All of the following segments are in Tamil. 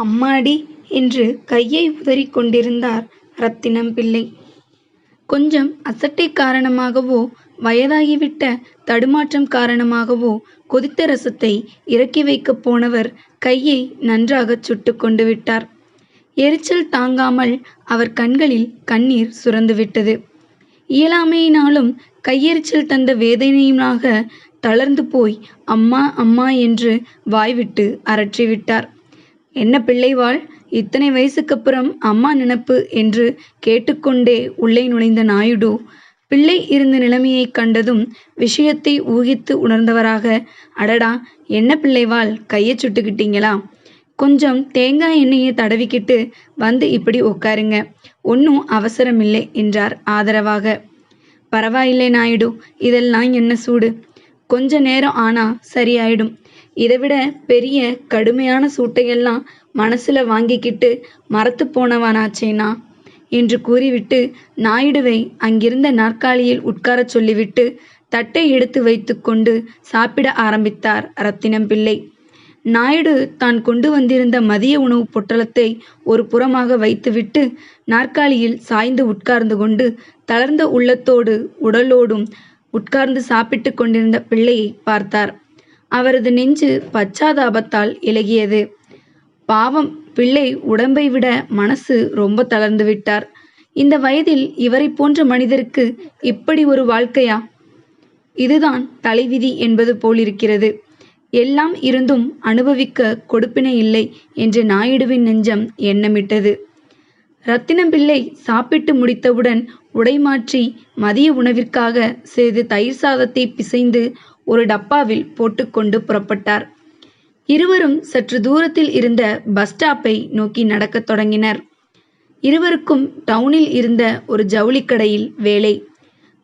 அம்மாடி என்று கையை உதறிக் கொண்டிருந்தார் ரத்தினம் பிள்ளை. கொஞ்சம் அசட்டை காரணமாகவோ வயதாகிவிட்ட தடுமாற்றம் காரணமாகவோ கொதித்த ரசத்தை இறக்கி வைக்கப் போனவர் கையை நன்றாகச் சுட்டுக் கொண்டு விட்டார். எரிச்சல் தாங்காமல் அவர் கண்களில் கண்ணீர் சுரந்துவிட்டது. இயலாமையினாலும் கையெரிச்சல் தந்த வேதனையுமாக தளர்ந்து போய் அம்மா அம்மா என்று வாய்விட்டு அரற்றிவிட்டார். என்ன பிள்ளைவாள்? இத்தனை வயசுக்கப்புறம் அம்மா நினப்பு என்று கேட்டுக்கொண்டே உள்ளே நுழைந்த நாயுடு பிள்ளை இருந்த நிலைமையை கண்டதும் விஷயத்தை ஊகித்து உணர்ந்தவராக அடடா என்ன பிள்ளைவாள்? கையை சுட்டுக்கிட்டீங்களா? கொஞ்சம் தேங்காய் எண்ணெயை தடவிக்கிட்டு வந்து இப்படி உட்காருங்க. ஒன்றும் அவசரமில்லை என்றார் ஆதரவாக. பரவாயில்லை நாயுடு இதெல்லாம் என்ன சூடு? கொஞ்ச நேரம் ஆனா சரியாயிடும். இதைவிட பெரிய கடுமையான சூட்டையெல்லாம் மனசுல வாங்கிக்கிட்டு மரத்து போனவனாச்சேனா என்று கூறிவிட்டு நாயுடுவை அங்கிருந்த நாற்காலியில் உட்காரச் சொல்லிவிட்டு தட்டை எடுத்து வைத்துக்கொண்டு சாப்பிட ஆரம்பித்தார் ரத்தினம் பிள்ளை. நாயுடு தான் கொண்டு வந்திருந்த மதிய உணவு பொட்டலத்தை ஒரு புறமாக வைத்துவிட்டு நாற்காலியில் சாய்ந்து உட்கார்ந்து கொண்டு தளர்ந்த உள்ளத்தோடு உடலோடும் உட்கார்ந்து சாப்பிட்டு கொண்டிருந்த பிள்ளையை பார்த்தார். அவரது நெஞ்சு பச்சாதாபத்தால் இலகியது பாவம் பிள்ளை உடம்பை விட மனசு ரொம்ப தளர்ந்து விட்டார். இந்த வயதில் இவரைப் போன்ற மனிதருக்கு இப்படி ஒரு வாழ்க்கையா? இதுதான் தலைவிதி என்பது போலிருக்கிறது. எல்லாம் இருந்தும் அனுபவிக்க கொடுப்பினை இல்லை என்று நாயுடுவின் நெஞ்சம் எண்ணமிட்டது. ரத்தினம் பிள்ளை சாப்பிட்டு முடித்தவுடன் உடை மாற்றி மதிய உணவிற்காக சிறிது தயிர் சாதத்தை பிசைந்து ஒரு டப்பாவில் போட்டுக்கொண்டு புறப்பட்டார். இருவரும் சற்று தூரத்தில் இருந்த பஸ் ஸ்டாப்பை நோக்கி நடக்கத் தொடங்கினர். இருவருக்கும் டவுனில் இருந்த ஒரு ஜவுளிக் கடையில் வேலை.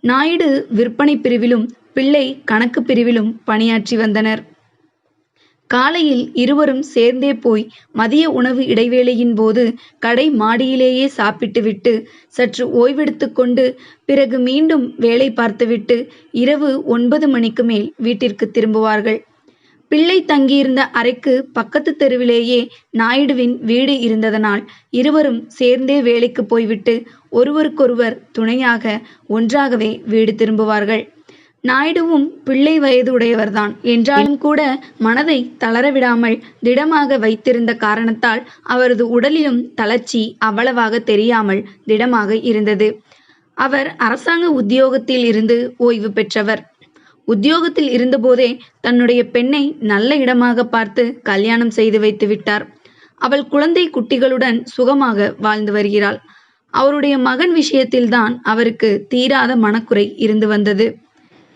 நாயுடு விற்பனை பிரிவிலும் பிள்ளை கணக்கு பிரிவிலும் பணியாற்றி வந்தனர். காலையில் இருவரும் சேர்ந்தே போய் மதிய உணவு இடைவேளையின் போது கடை மாடியிலேயே சாப்பிட்டுவிட்டு சற்று ஓய்வெடுத்து கொண்டு பிறகு மீண்டும் வேலை பார்த்துவிட்டு இரவு ஒன்பது மணிக்கு மேல் வீட்டிற்கு திரும்புவார்கள். பிள்ளை தங்கியிருந்த அறைக்கு பக்கத்து தெருவிலேயே நாயுடுவின் வீடு இருந்ததனால் இருவரும் சேர்ந்தே வேலைக்கு போய்விட்டு ஒருவருக்கொருவர் துணையாக ஒன்றாகவே வீடு திரும்புவார்கள். நாயுடுவும் பிள்ளை வயதுடையவர்தான் என்றாலும் கூட மனதை தளரவிடாமல் திடமாக வைத்திருந்த காரணத்தால் அவரது உடலிலும் தளர்ச்சி அவ்வளவாக தெரியாமல் திடமாக இருந்தது. அவர் அரசாங்க உத்தியோகத்தில் இருந்து ஓய்வு பெற்றவர். உத்தியோகத்தில் இருந்தபோதே தன்னுடைய பெண்ணை நல்ல இடமாக பார்த்து கல்யாணம் செய்து வைத்து விட்டார். அவள் குழந்தை குட்டிகளுடன் சுகமாக வாழ்ந்து வருகிறாள். அவருடைய மகன் விஷயத்தில்தான் அவருக்கு தீராத மனக்குறை இருந்து வந்தது.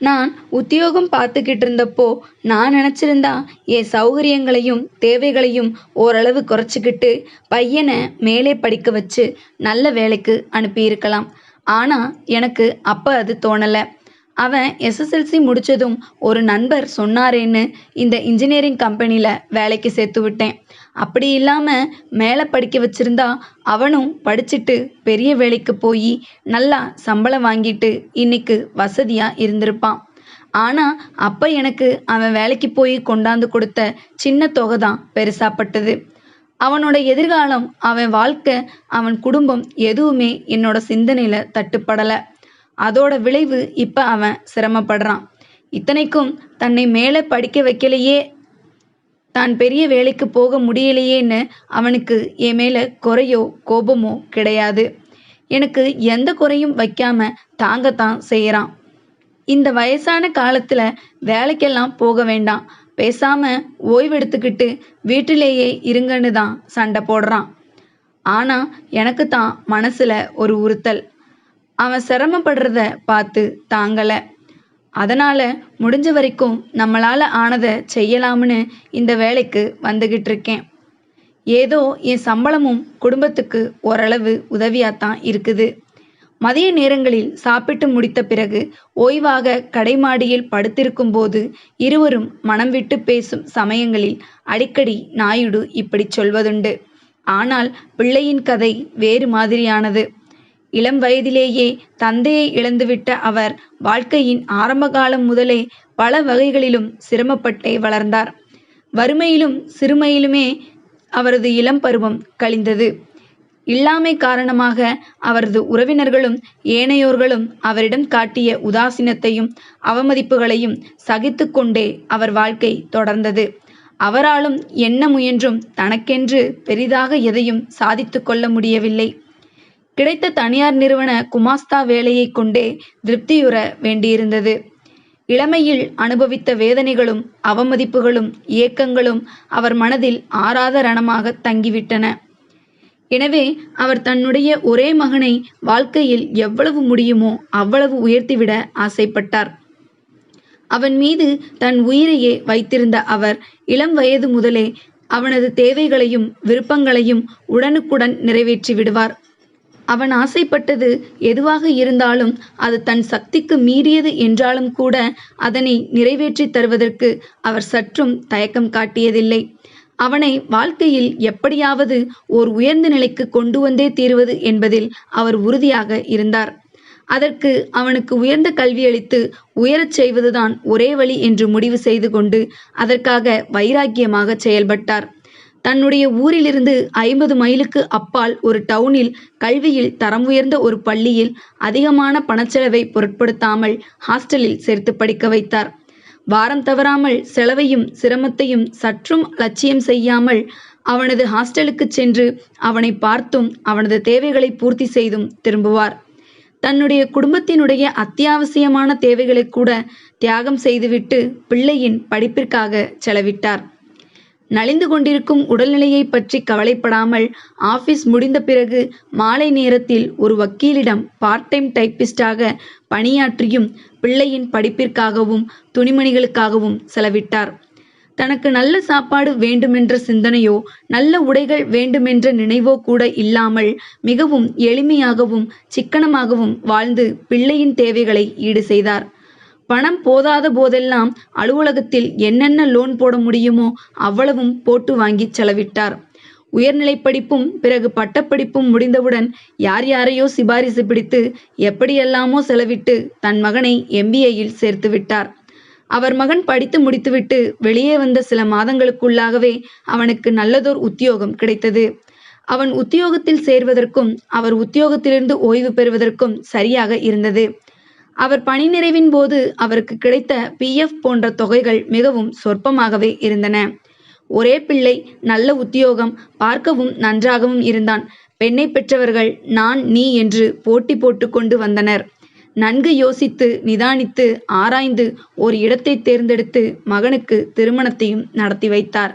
நான் உத்தியோகம் பார்த்துக்கிட்டு இருந்தப்போ நான் நினச்சிருந்தா என் சௌகரியங்களையும் தேவைகளையும் ஓரளவு குறைச்சிக்கிட்டு பையனை மேலே படிக்க வச்சு நல்ல வேலைக்கு அனுப்பியிருக்கலாம். ஆனால் எனக்கு அப்போ அது தோணலை அவன் எஸ்எஸ்எல்சி முடித்ததும் ஒரு நண்பர் சொன்னாரேன்னு இந்த இன்ஜினியரிங் கம்பெனியில் வேலைக்கு சேர்த்து விட்டேன் அப்படி இல்லாமல் மேலே படிக்க வச்சிருந்தா அவனும் படிச்சுட்டு பெரிய வேலைக்கு போய் நல்லா சம்பளம் வாங்கிட்டு இன்னைக்கு வசதியாக இருந்திருப்பான். ஆனால் அப்போ எனக்கு அவன் வேலைக்கு போய் கொண்டாந்து கொடுத்த சின்ன தொகை தான் பெருசாப்பட்டது. அவனோட எதிர்காலம் அவன் வாழ்க்கை அவன் குடும்பம் எதுவுமே என்னோட சிந்தனையில் தட்டுப்படலை அதோட விளைவு இப்ப அவன் சிரமப்படுறான் இத்தனைக்கும் தன்னை மேல படிக்க வைக்கலையே தான் பெரிய வேலைக்கு போக முடியலையேன்னு அவனுக்கு என் மேல குறையோ கோபமோ கிடையாது. எனக்கு எந்த குறையும் வைக்காம தாங்கத்தான் செய்யறான். இந்த வயசான காலத்துல வேலைக்கெல்லாம் போக வேண்டாம் பேசாம ஓய்வெடுத்துக்கிட்டு வீட்டிலேயே இருங்கன்னு தான் சண்டை போடறான். ஆனா எனக்குத்தான் மனசுல ஒரு உறுத்தல். அவன் சிரமப்படுறத பார்த்து தாங்கல. அதனால முடிஞ்ச வரைக்கும் நம்மளால ஆனதை செய்யலாம்னு இந்த வேலைக்கு வந்துகிட்டிருக்கேன். ஏதோ என் சம்பளமும் குடும்பத்துக்கு ஓரளவு உதவியாத்தான் இருக்குது. மதிய நேரங்களில் சாப்பிட்டு முடித்த பிறகு ஓய்வாக கடைமாடியில் படுத்திருக்கும் போது இருவரும் மனம் விட்டுப் பேசும் சமயங்களில் அடிக்கடி நாயுடு இப்படி சொல்வதுண்டு. ஆனால் பிள்ளையின் கதை வேறு மாதிரியானது. இளம் வயதிலேயே தந்தையை இழந்துவிட்ட அவர் வாழ்க்கையின் ஆரம்பகாலம் முதலே பல வகைகளிலும் சிரமப்பட்டே வளர்ந்தார். வறுமையிலும் சிறுமையிலுமே அவரது இளம் பருவம் கழிந்தது. இல்லாமை காரணமாக அவரது உறவினர்களும் ஏனையோர்களும் அவரிடம் காட்டிய உதாசீனத்தையும் அவமதிப்புகளையும் சகித்து கொண்டே அவர் வாழ்க்கை தொடர்ந்தது. அவராலும் என்ன முயன்றும் தனக்கென்று பெரிதாக எதையும் சாதித்து கொள்ள முடியவில்லை. கிடைத்த தனியார் நிறுவன குமாஸ்தா வேலையை கொண்டே திருப்தியுற வேண்டியிருந்தது. இளமையில் அனுபவித்த வேதனைகளும் அவமதிப்புகளும் ஏக்கங்களும் அவர் மனதில் ஆறாத ரணமாக தங்கிவிட்டன. எனவே அவர் தன்னுடைய ஒரே மகனை வாழ்க்கையில் எவ்வளவு முடியுமோ அவ்வளவு உயர்த்திவிட ஆசைப்பட்டார். அவன் மீது தன் உயிரையே வைத்திருந்த அவர் இளம் வயது முதலே அவனது தேவைகளையும் விருப்பங்களையும் உடனுக்குடன் நிறைவேற்றி விடுவார் அவன் ஆசைப்பட்டது எதுவாக இருந்தாலும் அது தன் சக்திக்கு மீறியது என்றாலும் கூட அதனை நிறைவேற்றி தருவதற்கு அவர் சற்றும் தயக்கம் காட்டியதில்லை. அவனை வாழ்க்கையில் எப்படியாவது ஓர் உயர்ந்த நிலைக்கு கொண்டு வந்தே தீருவது என்பதில் அவர் உறுதியாக இருந்தார். அதற்கு அவனுக்கு உயர்ந்த கல்வியளித்து உயரச் செய்வதுதான் ஒரே வழி என்று முடிவு செய்து கொண்டு அதற்காக வைராக்கியமாக செயல்பட்டார். தன்னுடைய ஊரிலிருந்து ஐம்பது மைலுக்கு அப்பால் ஒரு டவுனில் கல்வியில் தரம் உயர்ந்த ஒரு பள்ளியில் அதிகமான பணச்செலவை பொருட்படுத்தாமல் ஹாஸ்டலில் சேர்த்து படிக்க வைத்தார். வாரம் தவறாமல் செலவையும் சிரமத்தையும் சற்றும் லட்சியம் செய்யாமல் அவனது ஹாஸ்டலுக்கு சென்று அவனை பார்த்தும் அவனது தேவைகளை பூர்த்தி செய்தும் திரும்புவார். தன்னுடைய குடும்பத்தினுடைய அத்தியாவசியமான தேவைகளை கூட தியாகம் செய்துவிட்டு பிள்ளையின் படிப்பிற்காக செலவிட்டார். நலிந்து கொண்டிருக்கும் உடல்நிலையை பற்றி கவலைப்படாமல் ஆபீஸ் முடிந்த பிறகு மாலை நேரத்தில் ஒரு வக்கீலிடம் பார்ட் டைம் டைப்பிஸ்டாக பணியாற்றியும் பிள்ளையின் படிப்பிற்காகவும் துணிமணிகளுக்காகவும் செலவிட்டார். தனக்கு நல்ல சாப்பாடு வேண்டுமென்ற சிந்தனையோ நல்ல உடைகள் வேண்டுமென்ற நினைவோ கூட இல்லாமல் மிகவும் எளிமையாகவும் சிக்கனமாகவும் வாழ்ந்து பிள்ளையின் தேவைகளை ஈடு செய்தார். பணம் போதாத போதெல்லாம் அலுவலகத்தில் என்னென்ன லோன் போட முடியுமோ அவ்வளவும் போட்டு வாங்கி செலவிட்டார். உயர்நிலை படிப்பும் பிறகு பட்டப்படிப்பும் முடிந்தவுடன் யார் யாரையோ சிபாரிசு பிடித்து எப்படியெல்லாமோ செலவிட்டு தன் மகனை எம்பிஏயில் சேர்த்து விட்டார். அவர் மகன் படித்து முடித்துவிட்டு வெளியே வந்த சில மாதங்களுக்குள்ளாகவே அவனுக்கு நல்லதோர் உத்தியோகம் கிடைத்தது. அவன் உத்தியோகத்தில் சேர்வதற்கும் அவர் உத்தியோகத்திலிருந்து ஓய்வு பெறுவதற்கும் சரியாக இருந்தது. அவர் பணி நிறைவின் போது அவருக்கு கிடைத்த பிஎஃப் போன்ற தொகைகள் மிகவும் சொற்பமாகவே இருந்தன. ஒரே பிள்ளை நல்ல உத்தியோகம் பார்க்கவும் நன்றாகவும் இருந்தான். பெண்ணை பெற்றவர்கள் நான் நீ என்று போட்டி போட்டுக்கொண்டு வந்தனர். நன்கு யோசித்து நிதானித்து ஆராய்ந்து ஒரு இடத்தை தேர்ந்தெடுத்து மகனுக்கு திருமணத்தையும் நடத்தி வைத்தார்.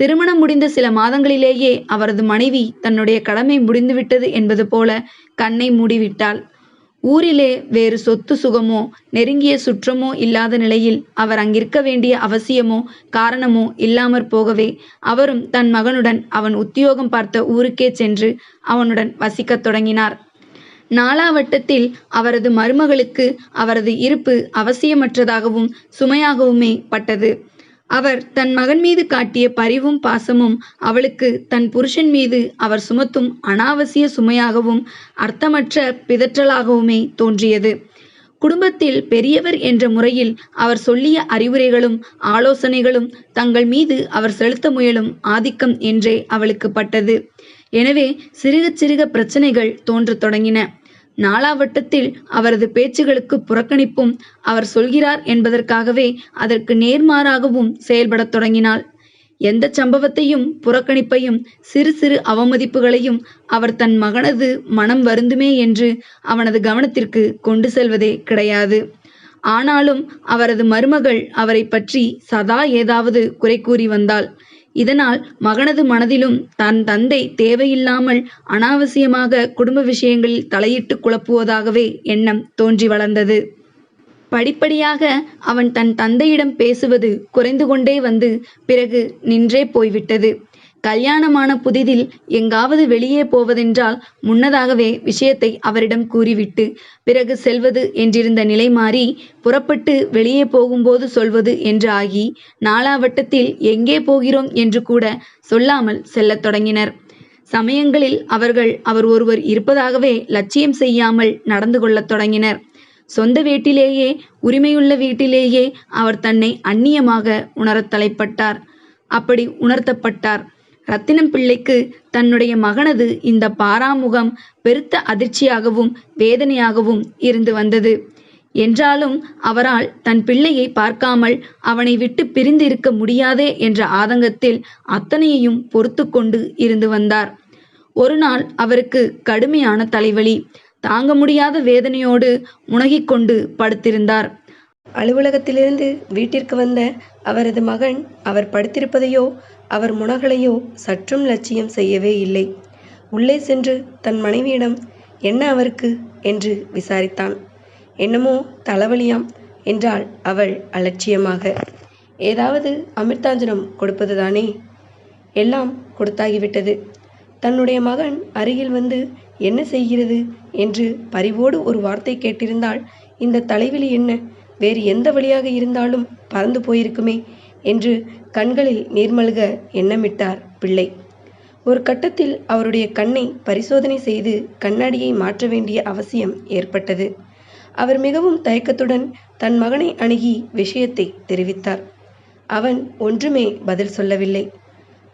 திருமணம் முடிந்த சில மாதங்களிலேயே அவரது மனைவி தன்னுடைய கடமை முடிந்துவிட்டது என்பது போல கண்ணை மூடிவிட்டாள். ஊரிலே வேறு சொத்து சுகமோ நெருங்கிய சுற்றமோ இல்லாத நிலையில் அவர் அங்கிருக்க வேண்டிய அவசியமோ காரணமோ இல்லாமற் போகவே அவரும் தன் மகனுடன் அவன் உத்தியோகம் பார்த்த ஊருக்கே சென்று அவனுடன் வசிக்கத் தொடங்கினார். நாலாவட்டத்தில் அவரது மருமகளுக்கு அவரது இருப்பு அவசியமற்றதாகவும் சுமையாகவுமே பட்டது. அவர் தன் மகன் மீது காட்டிய பரிவும் பாசமும் அவளுக்கு தன் புருஷன் மீது அவர் சுமத்தும் அனாவசிய சுமையாகவும் அர்த்தமற்ற பிதற்றலாகவுமே தோன்றியது. குடும்பத்தில் பெரியவர் என்ற முறையில் அவர் சொல்லிய அறிவுரைகளும் ஆலோசனைகளும் தங்கள் மீது அவர் செலுத்த முயலும் ஆதிக்கம் என்றே அவளுக்கு பட்டது. எனவே சிறுக சிறுக பிரச்சனைகள் தோன்றத் தொடங்கின. நாலாவட்டத்தில் அவரது பேச்சுகளுக்கு புறக்கணிப்பும் அவர் சொல்கிறார் என்பதற்காகவே அதற்கு நேர்மாறாகவும் செயல்படத் தொடங்கினாள். எந்த சம்பவத்தையும் புறக்கணிப்பையும் சிறு சிறு அவமதிப்புகளையும் அவர் தன் மகனது மனம் வருந்துமே என்று அவனது கவனத்திற்கு கொண்டு செல்வதே கிடையாது. ஆனாலும் அவரது மருமகள் அவரை பற்றி சதா ஏதாவது குறை கூறி வந்தாள். இதனால் மகனது மனதிலும் தன் தந்தை தேவையில்லாமல் அனாவசியமாக குடும்ப விஷயங்களில் தலையிட்டு குழப்புவதாகவே எண்ணம் தோன்றி வளர்ந்தது. படிப்படியாக அவன் தன் தந்தையிடம் பேசுவது குறைந்து கொண்டே வந்து பிறகு நின்றே போய்விட்டது. கல்யாணமான புதிதில் எங்காவது வெளியே போவதென்றால் முன்னதாகவே விஷயத்தை அவரிடம் கூறிவிட்டு பிறகு செல்வது என்றிருந்த நிலை மாறி புறப்பட்டு வெளியே போகும்போது சொல்வது என்று ஆகி நாலாவட்டத்தில் எங்கே போகிறோம் என்று கூட சொல்லாமல் செல்லத் தொடங்கினர். சமயங்களில் அவர்கள் அவர் ஒருவர் இருப்பதாகவே லட்சியம் செய்யாமல் நடந்து கொள்ளத் தொடங்கினர். சொந்த வீட்டிலேயே உரிமையுள்ள வீட்டிலேயே அவர் தன்னை அந்நியமாக உணரத் தலைப்பட்டார். அப்படி உணர்த்தப்பட்டார். ரத்தினம் பிள்ளைக்கு தன்னுடைய மகனது இந்த பாராமுகம் பெருத்த அதிர்ச்சியாகவும் வேதனையாகவும் இருந்து வந்தது. என்றாலும் அவரால் தன் பிள்ளையை பார்க்காமல் அவனை விட்டு பிரிந்து இருக்க முடியாதே என்ற ஆதங்கத்தில் அத்தனையையும் பொறுத்து கொண்டு இருந்து வந்தார். ஒரு நாள் அவருக்கு கடுமையான தலைவலி. தாங்க முடியாத வேதனையோடு உணகிக் கொண்டு படுத்திருந்தார். அலுவலகத்திலிருந்து வீட்டிற்கு வந்த அவரது மகன் அவர் படுத்திருப்பதையோ அவர் முனகலையோ சற்றும் லட்சியம் செய்யவே இல்லை. உள்ளே சென்று தன் மனைவியிடம் என்ன அவருக்கு? என்று விசாரித்தான். என்னமோ தலைவலியாம் என்றாள் அவள் அலட்சியமாக. ஏதாவது அமிர்தாஞ்சனம் கொடுப்பதுதானே? எல்லாம் கொடுத்தாகிவிட்டது. தன்னுடைய மகன் அருகில் வந்து என்ன செய்கிறது? என்று பரிவோடு ஒரு வார்த்தை கேட்டிருந்தால் இந்த தலைவிலி என்ன? வேறு எந்த வழியாக இருந்தாலும் பறந்து போயிருக்குமே. என்று கண்களில் நீர்மல்க எண்ணமிட்டார் பிள்ளை. ஒரு கட்டத்தில் அவருடைய கண்ணை பரிசோதனை செய்து கண்ணாடியை மாற்ற வேண்டிய அவசியம் ஏற்பட்டது. அவர் மிகவும் தயக்கத்துடன் தன் மகனை அணுகி விஷயத்தை தெரிவித்தார். அவன் ஒன்றுமே பதில் சொல்லவில்லை.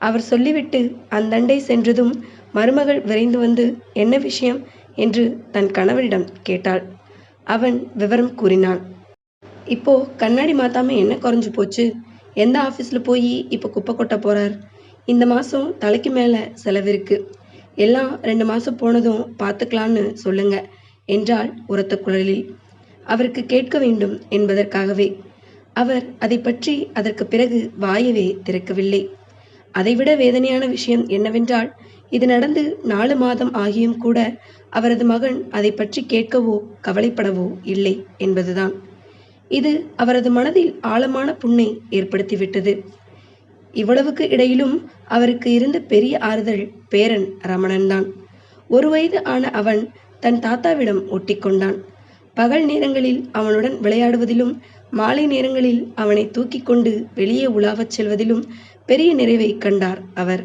அவர் சொல்லிவிட்டு அந்தண்டை சென்றதும் மருமகள் விரைந்து வந்து என்ன விஷயம் என்று தன் கணவரிடம் கேட்டாள். அவன் விவரம் கூறினான். இப்போ கண்ணாடி மாத்தாம என்ன குறைஞ்சு போச்சு? எந்த ஆஃபீஸில் போய் இப்போ குப்பை கொட்ட போகிறார் இந்த மாதம் தலைக்கு மேலே செலவு இருக்கு. எல்லாம் ரெண்டு மாதம் போனதும் பார்த்துக்கலான்னு சொல்லுங்க என்றாள் உரத்த குரலில். அவருக்கு கேட்க வேண்டும் என்பதற்காகவே. அவர் அதை பற்றி அதற்கு பிறகு வாயவே திறக்கவில்லை. அதைவிட வேதனையான விஷயம் என்னவென்றால் இது நடந்து நாலு மாதம் ஆகியும் கூட அவரது மகன் அதை பற்றி கேட்கவோ கவலைப்படவோ இல்லை என்பதுதான். இது அவரது மனதில் ஆழமான புண்ணை ஏற்படுத்திவிட்டது. இவ்வளவுக்கு இடையிலும் அவருக்கு இருந்த பெரிய ஆறுதல் பேரன் ரமணன்தான். ஒரு வயது ஆன அவன் தன் தாத்தாவிடம் ஒட்டிக்கொண்டான். பகல் நேரங்களில் அவனுடன் விளையாடுவதிலும் மாலை நேரங்களில் அவனை தூக்கி கொண்டு வெளியே உலாவச் செல்வதிலும் பெரிய நிறைவை கண்டார் அவர்.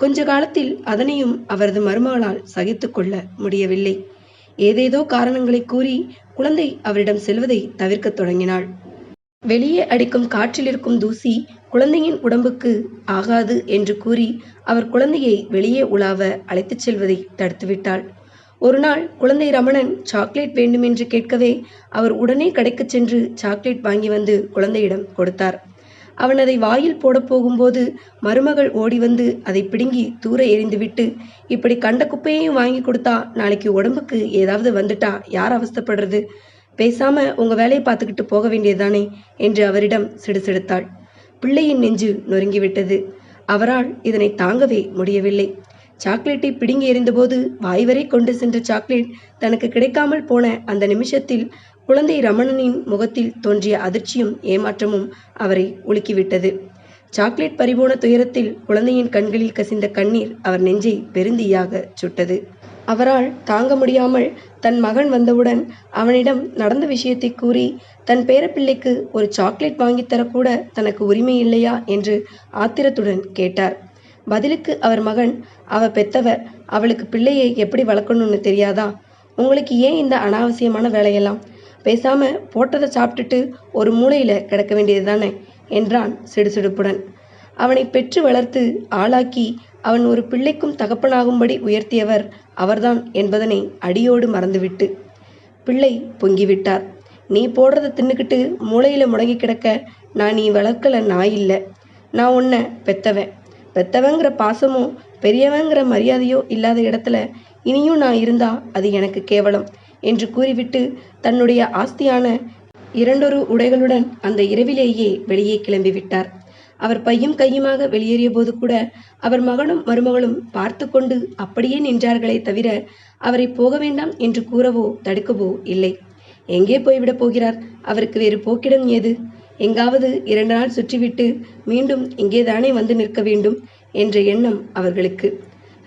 கொஞ்ச காலத்தில் அதனையும் அவரது மருமகளால் சகித்து கொள்ள முடியவில்லை. ஏதேதோ காரணங்களை கூறி குழந்தை அவரிடம் செல்வதை தவிர்க்கத் தொடங்கினாள். வெளியே அடிக்கும் காற்றில் இருக்கும் தூசி குழந்தையின் உடம்புக்கு ஆகாது என்று கூறி அவர் குழந்தையை வெளியே உலாவ அழைத்துச் செல்வதை தடுத்துவிட்டாள். ஒரு நாள் குழந்தை ரமணன் சாக்லேட் வேண்டுமென்று கேட்கவே அவர் உடனே கடைக்குச் சென்று சாக்லேட் வாங்கி வந்து குழந்தையிடம் கொடுத்தார். அவன் அதை வாயில் போடப் போகும்போது மருமகள் ஓடி வந்து அதை பிடுங்கி தூர எறிந்துவிட்டு இப்படி கண்ட குப்பையையும் வாங்கி கொடுத்தா நாளைக்கு உடம்புக்கு ஏதாவது வந்துட்டா? யார் அவஸ்தப்படுறது? பேசாம உங்க வேலையை பார்த்துக்கிட்டு போக வேண்டியதுதானே? என்று அவரிடம் சிடுசிடுத்தாள். பிள்ளையின் நெஞ்சு நொறுங்கிவிட்டது. அவரால் இதனை தாங்கவே முடியவில்லை. சாக்லேட்டை பிடுங்கி எறிந்தபோது வாய்வரை கொண்டு சென்ற சாக்லேட் தனக்கு கிடைக்காமல் போன அந்த நிமிஷத்தில் குழந்தை ரமணனின் முகத்தில் தோன்றிய அதிர்ச்சியும் ஏமாற்றமும் அவரை உலுக்கிவிட்டது. சாக்லேட் பறிபோன துயரத்தில் குழந்தையின் கண்களில் கசிந்த கண்ணீர் அவர் நெஞ்சை பெருந்தியாக சுட்டது. அவரால் தாங்க முடியாமல் தன் மகன் வந்தவுடன் அவனிடம் நடந்த விஷயத்தை கூறி தன் பேரப்பிள்ளைக்கு ஒரு சாக்லேட் வாங்கித்தரக்கூட தனக்கு உரிமை இல்லையா? என்று ஆத்திரத்துடன் கேட்டார். பதிலுக்கு அவர் மகன் அவ பெத்தவ அவளுக்கு பிள்ளையை எப்படி வளர்க்கணும்னு தெரியாதா? உங்களுக்கு ஏன் இந்த அனாவசியமான வேலையெல்லாம்? பேசாம போட்டதை சாப்பிட்டுட்டு ஒரு மூலையில கிடக்க வேண்டியது தானே என்றான் சிடுசிடுப்புடன். அவனை பெற்று வளர்த்து ஆளாக்கி அவன் ஒரு பிள்ளைக்கும் தகப்பனாகும்படி உயர்த்தியவர் அவர்தான் என்பதனை அடியோடு மறந்துவிட்டு பிள்ளை பொங்கிவிட்டார். நீ போடுறத தின்னுக்கிட்டு மூளையில முடங்கி கிடக்க நான் நீ வளர்க்கல நாய் இல்லை. நான் உன்னை பெத்தவன். பெத்தவங்கிற பாசமோ பெரியவங்கிற மரியாதையோ இல்லாத இடத்துல இனியும் நான் இருந்தா அது எனக்கு கேவலம் என்று கூறிவிட்டு தன்னுடைய ஆஸ்தியான இரண்டொரு உடைகளுடன் அந்த இரவிலேயே வெளியே கிளம்பி விட்டார். அவர் பையும் கையுமாக வெளியேறிய போது கூட அவர் மகனும் மருமகளும் பார்த்து கொண்டு அப்படியே நின்றார்களே தவிர அவரை போக வேண்டாம் என்று கூறவோ தடுக்கவோ இல்லை. எங்கே போய்விடப் போகிறார்? அவருக்கு வேறு போக்கிடம் ஏது? எங்காவது இரண்டு நாள் சுற்றிவிட்டு மீண்டும் இங்கேதானே வந்து நிற்க வேண்டும் என்ற எண்ணம் அவர்களுக்கு.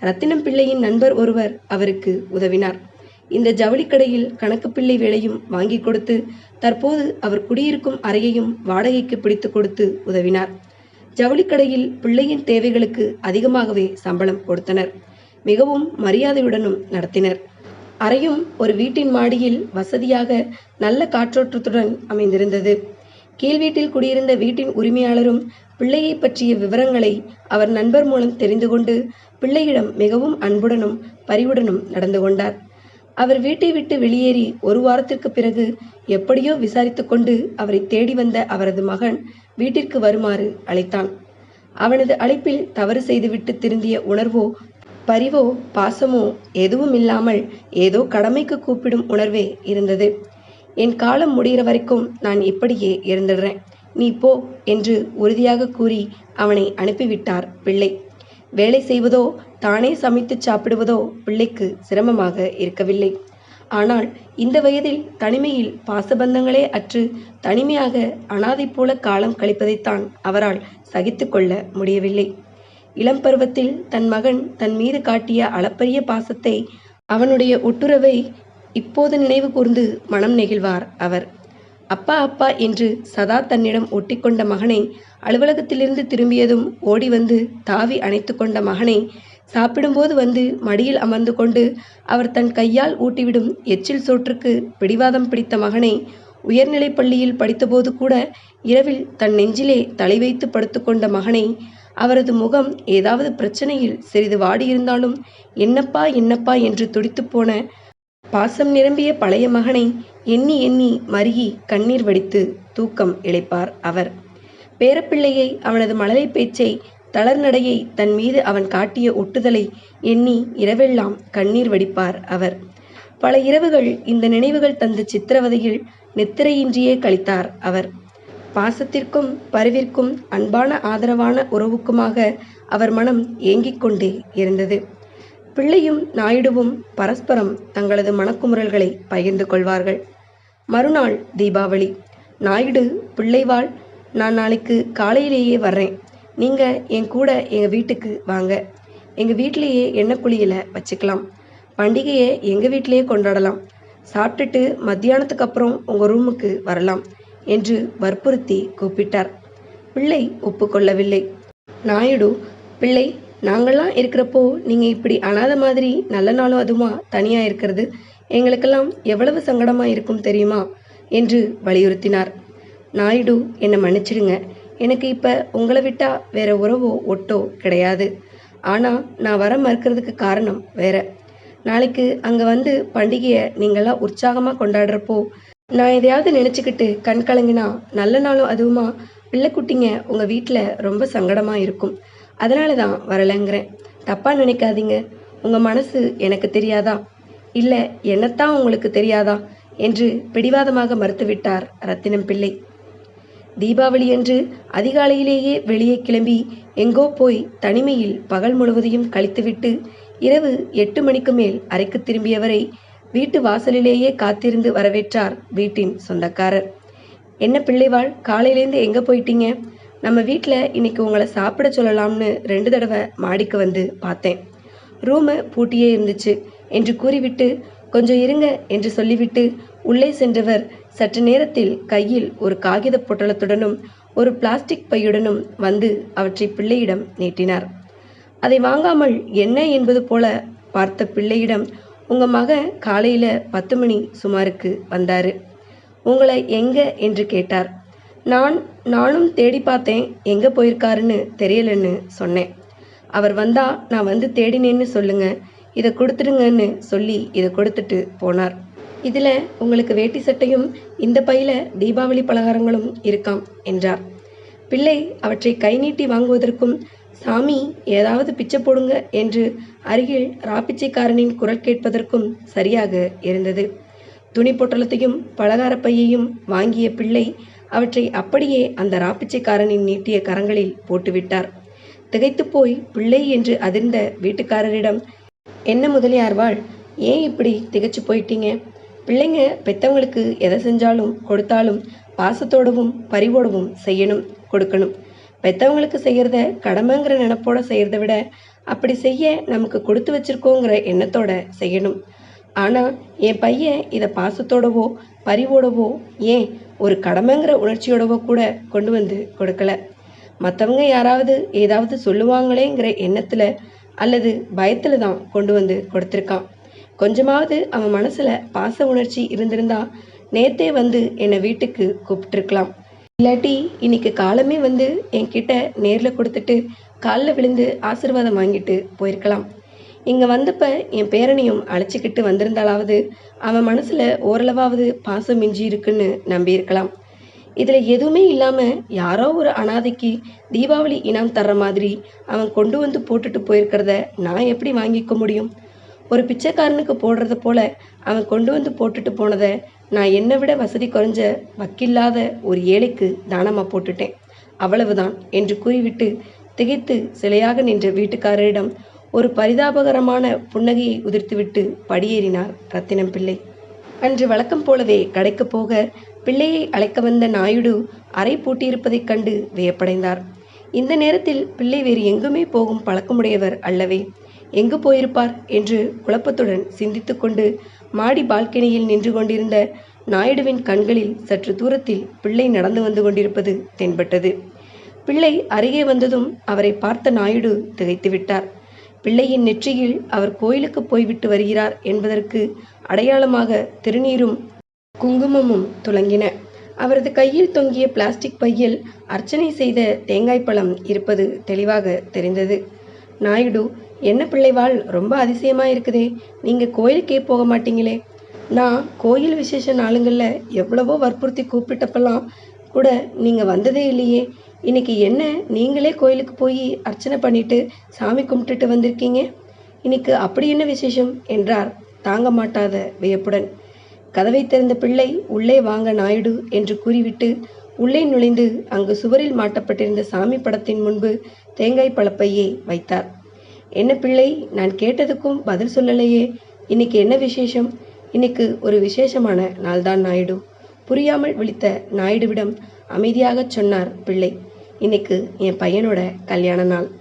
ரத்தினம் பிள்ளையின் நண்பர் ஒருவர் அவருக்கு உதவினார். இந்த ஜவுளிக்கடையில் கணக்கு பிள்ளை வேலையும் வாங்கி கொடுத்து தற்போது அவர் குடியிருக்கும் அறையையும் வாடகைக்கு பிடித்து கொடுத்து உதவினார். ஜவுளிக்கடையில் பிள்ளையின் தேவைகளுக்கு அதிகமாகவே சம்பளம் கொடுத்தனர். மிகவும் மரியாதையுடனும் நடத்தினர். அறையும் ஒரு வீட்டின் மாடியில் வசதியாக நல்ல காற்றோட்டத்துடன் அமைந்திருந்தது. கீழ் வீட்டில் குடியிருந்த வீட்டின் உரிமையாளரும் பிள்ளையை பற்றிய விவரங்களை அவர் நண்பர் மூலம் தெரிந்து கொண்டு பிள்ளையிடம் மிகவும் அன்புடனும் பரிவுடனும் நடந்து கொண்டார். அவர் வீட்டை விட்டு வெளியேறி ஒரு வாரத்திற்கு பிறகு எப்படியோ விசாரித்து கொண்டு அவரை தேடி வந்த அவரது மகன் வீட்டிற்கு வருமாறு அழைத்தான். அவனது அழைப்பில் தவறு செய்துவிட்டு திருந்திய உணர்வோ பரிவோ பாசமோ எதுவும் இல்லாமல் ஏதோ கடமைக்கு கூப்பிடும் உணர்வே இருந்தது. என் காலம் முடிகிற வரைக்கும் நான் இப்படியே இருந்துடுறேன். நீ போ என்று உறுதியாக கூறி அவனை அனுப்பிவிட்டார் பிள்ளை. வேலை செய்வதோ தானே சமைத்து சாப்பிடுவதோ பிள்ளைக்கு சிரமமாக இருக்கவில்லை. ஆனால் இந்த வயதில் தனிமையில் பாசபந்தங்களே அற்று தனிமையாக அனாதை போல காலம் கழிப்பதைத்தான் அவரால் சகித்து கொள்ள முடியவில்லை. இளம் பருவத்தில் தன் மகன் தன் மீது காட்டிய அளப்பரிய பாசத்தை அவனுடைய ஒட்டுறவை இப்போது நினைவு கூர்ந்து மனம் நெகிழ்வார் அவர். அப்பா அப்பா என்று சதா தன்னிடம் ஒட்டிக்கொண்ட மகனை அலுவலகத்திலிருந்து திரும்பியதும் ஓடி வந்து தாவி அணைத்து கொண்ட மகனை சாப்பிடும்போது வந்து மடியில் அமர்ந்து கொண்டு அவர் தன் கையால் ஊட்டிவிடும் எச்சில் சோற்றுக்கு பிடிவாதம் பிடித்த மகனை உயர்நிலைப் பள்ளியில் படித்தபோது கூட இரவில் தன் நெஞ்சிலே தலை வைத்து படுத்துக்கொண்ட மகனை அவரது முகம் ஏதாவது பிரச்சனையில் சிறிது வாடியிருந்தாலும் என்னப்பா என்னப்பா என்று துடித்துப் போன பாசம் நிரம்பிய பழைய மகனை எண்ணி எண்ணி மருகி கண்ணீர் வடித்து தூக்கம் இழைப்பார் அவர். பேரப்பிள்ளையை அவனது மழலை பேச்சை தளர்நடையை தன் மீது அவன் காட்டிய ஒட்டுதலை எண்ணி இரவெல்லாம் கண்ணீர் வடிப்பார் அவர். பல இரவுகள் இந்த நினைவுகள் தந்த சித்திரவதையில் நித்திரையின்றியே கழித்தார் அவர். பாசத்திற்கும் பரிவிற்கும் அன்பான ஆதரவான உறவுக்குமாக அவர் மனம் ஏங்கிக் கொண்டே இருந்தது. பிள்ளையும் நாயுடுவும் பரஸ்பரம் தங்களது மனக்குமுறல்களை பகிர்ந்து கொள்வார்கள். மறுநாள் தீபாவளி. நாயுடு பிள்ளைவாள் நான் நாளைக்கு காலையிலேயே வர்றேன். நீங்கள் என் கூட எங்கள் வீட்டுக்கு வாங்க. எங்கள் வீட்டிலேயே எண்ணெய் குழியில் வச்சுக்கலாம். பண்டிகையை எங்கள் வீட்டிலேயே கொண்டாடலாம். சாப்பிட்டுட்டு மத்தியானத்துக்கு அப்புறம் உங்கள் ரூமுக்கு வரலாம் என்று வற்புறுத்தி கூப்பிட்டார். பிள்ளை ஒப்புக்கொள்ளவில்லை. நாயுடு பிள்ளை நாங்கள்லாம் இருக்கிறப்போ நீங்கள் இப்படி அனாதை மாதிரி நல்ல நாளும் அதுமா தனியாக இருக்கிறது எங்களுக்கெல்லாம் எவ்வளவு சங்கடமாக இருக்கும் தெரியுமா என்று வலியுறுத்தினார். நாயுடு என்னை மன்னிச்சிடுங்க. எனக்கு இப்போ உங்களை விட்டால் வேற உறவோ ஒட்டோ கிடையாது. ஆனால் நான் வர மறுக்கிறதுக்கு காரணம் வேற. நாளைக்கு அங்கே வந்து பண்டிகையை நீங்களாம் உற்சாகமாக கொண்டாடுறப்போ நான் எதையாவது நினச்சிக்கிட்டு கண் கலங்கினா நல்ல நாளும் அதுவுமா பிள்ளைக்குட்டிங்க உங்கள் வீட்டில் ரொம்ப சங்கடமாக இருக்கும். அதனால தான் வரலைங்கிறேன். தப்பாக நினைக்காதீங்க. உங்கள் மனசு எனக்கு தெரியாதா? இல்லை என்னத்தான் உங்களுக்கு தெரியாதா? என்று பிடிவாதமாக மறுத்துவிட்டார் ரத்தினம் பிள்ளை. தீபாவளியன்று அதிகாலையிலேயே வெளியே கிளம்பி எங்கோ போய் தனிமையில் பகல் முழுவதையும் கழித்துவிட்டு இரவு எட்டு மணிக்கு மேல் அறைக்கு திரும்பியவரை வீட்டு வாசலிலேயே காத்திருந்து வரவேற்றார் வீட்டின் சொந்தக்காரர். என்ன பிள்ளைவாள் காலையிலேருந்து எங்கே போயிட்டீங்க? நம்ம வீட்டில் இன்னைக்கு உங்களை சாப்பிட சொல்லலாம்னு ரெண்டு தடவை மாடிக்கு வந்து பார்த்தேன். ரூமு பூட்டியே இருந்துச்சு என்று கூறிவிட்டு கொஞ்சம் இருங்க என்று சொல்லிவிட்டு உள்ளே சென்றவர் சற்று நேரத்தில் கையில் ஒரு காகித பொட்டலத்துடனும் ஒரு பிளாஸ்டிக் பையுடனும் வந்து அவற்றை பிள்ளையிடம் நீட்டினார். அதை வாங்காமல் என்ன என்பது போல? பார்த்த பிள்ளையிடம் உங்க மகன் காலையில பத்து மணி சுமாருக்கு வந்தாரு. உங்களை எங்க? என்று கேட்டார். நான் நானும் தேடி பார்த்தேன். எங்கே போயிருக்காருன்னு தெரியலன்னு சொன்னேன். அவர் வந்தா நான் வந்து தேடினேன்னு சொல்லுங்க. இதை கொடுத்துடுங்கன்னு சொல்லி இதை கொடுத்துட்டு போனார். இதில் உங்களுக்கு வேட்டி சட்டையும் இந்த பையில் தீபாவளி பலகாரங்களும் இருக்காம் என்றார். பிள்ளை அவற்றை கை நீட்டி வாங்குவதற்கும் சாமி ஏதாவது பிச்சை போடுங்க என்று அருகில் ராப்பிச்சைக்காரனின் குரல் கேட்பதற்கும் சரியாக இருந்தது. துணி பொட்டலத்தையும் பலகார பையையும் வாங்கிய பிள்ளை அவற்றை அப்படியே அந்த ராப்பிச்சைக்காரனின் நீட்டிய கரங்களில் போட்டுவிட்டார். திகைத்து போய் பிள்ளை என்று அதிர்ந்த வீட்டுக்காரரிடம் என்ன முதலியார்வாள் ஏன் இப்படி திகைச்சு போயிட்டீங்க? பிள்ளைங்க பெத்தவங்களுக்கு எதை செஞ்சாலும் கொடுத்தாலும் பாசத்தோடவும் பரிவோடவும் செய்யணும் கொடுக்கணும். பெத்தவங்களுக்கு செய்யறத கடமைங்கிற நினப்போட செய்யறத விட அப்படி செய்ய நமக்கு கொடுத்து வச்சிருக்கோங்கிற எண்ணத்தோட செய்யணும். ஆனா என் பையன் இதை பாசத்தோடவோ பரிவோடவோ ஏன் ஒரு கடமைங்கிற உணர்ச்சியோடவோ கூட கொண்டு வந்து கொடுக்கல. மற்றவங்க யாராவது ஏதாவது சொல்லுவாங்களேங்கிற எண்ணத்தில் அல்லது பயத்தில் தான் கொண்டு வந்து கொடுத்துருக்கான். கொஞ்சமாவது அவன் மனசில் பாச உணர்ச்சி இருந்திருந்தா நேத்தே வந்து என்னை வீட்டுக்கு கூப்பிட்டுருக்கலாம். இல்லாட்டி இன்னைக்கு காலமே வந்து என்கிட்ட நேரில் கொடுத்துட்டு காலில் விழுந்து ஆசீர்வாதம் வாங்கிட்டு போயிருக்கலாம். இங்கே வந்தப்ப என் பேரனையும் அழைச்சிக்கிட்டு வந்திருந்தாலாவது அவன் மனசில் ஓரளவாவது பாசம் மிஞ்சி இருக்குன்னு நம்பியிருக்கலாம். இதில் எதுவுமே இல்லாமல் யாரோ ஒரு அனாதைக்கு தீபாவளி இனாம் தர்ற மாதிரி அவன் கொண்டு வந்து போட்டுட்டு போயிருக்கிறத நான் எப்படி வாங்கிக்க முடியும்? ஒரு பிச்சைக்காரனுக்கு போடுறத போல அவன் கொண்டு வந்து போட்டுட்டு போனதை நான் என்னை விட வசதி குறைஞ்ச வக்கில்லாத ஒரு ஏழைக்கு தானமாக போட்டுட்டேன். அவ்வளவுதான் என்று கூறிவிட்டு திகைத்து சிலையாக நின்ற வீட்டுக்காரரிடம் ஒரு பரிதாபகரமான புன்னகையை உதிர்த்துவிட்டு படியேறினார் ரத்தினம் பிள்ளை. அன்று வழக்கம் போலவே கடைக்கு போக பிள்ளையை அழைக்க வந்த நாயுடு அறை பூட்டியிருப்பதைக் கண்டு வியப்படைந்தார். இந்த நேரத்தில் பிள்ளை வேறு எங்குமே போகும் பழக்கமுடையவர் அல்லவே. எங்கு போயிருப்பார் என்று குழப்பத்துடன் சிந்தித்துக்கொண்டு மாடி பால்கனியில் நின்று கொண்டிருந்த நாயுடுவின் கண்களில் சற்று தூரத்தில் பிள்ளை நடந்து வந்து கொண்டிருப்பது தென்பட்டது. பிள்ளை அருகே வந்ததும் அவரை பார்த்த நாயுடு திகைத்து விட்டார் பிள்ளையின் நெற்றியில் அவர் கோயிலுக்கு போய்விட்டு வருகிறார் என்பதற்கு அடையாளமாக திருநீரும் குங்குமமும் துலங்கின. அவரது கையில் தொங்கிய பிளாஸ்டிக் பையில் அர்ச்சனை செய்த தேங்காய் பழம் இருப்பது தெளிவாக தெரிந்தது. நாயுடு என்ன பிள்ளைவாள்? ரொம்ப அதிசயமா இருக்குதே நீங்க கோயிலுக்கே போக மாட்டீங்களே. நான் கோயில் விசேஷ நாளுங்களில் எவ்வளவோ வற்புறுத்தி கூப்பிட்டப்பெல்லாம் கூட நீங்கள் வந்ததே இல்லையே. இன்னைக்கு என்ன? நீங்களே கோயிலுக்கு போய் அர்ச்சனை பண்ணிட்டு சாமி கும்பிட்டுட்டு வந்திருக்கீங்க? இன்னைக்கு அப்படி என்ன விசேஷம்? என்றார் தாங்க மாட்டாத வியப்புடன். கதவை திறந்த பிள்ளை உள்ளே வாங்க நாயுடு என்று கூறிவிட்டு உள்ளே நுழைந்து அங்கு சுவரில் மாட்டப்பட்டிருந்த சாமி படத்தின் முன்பு தேங்காய் பழப்பையே வைத்தார். என்ன பிள்ளை நான் கேட்டதுக்கும் பதில் சொல்லலையே. இன்னைக்கு என்ன விசேஷம்? இன்னைக்கு ஒரு விசேஷமான நாள்தான் நாயுடு. புரியாமல் விழித்த நாயுடுவிடம் அமைதியாகச் சொன்னார் பிள்ளை. இன்னைக்கு என் பையனோட கல்யாண நாள்.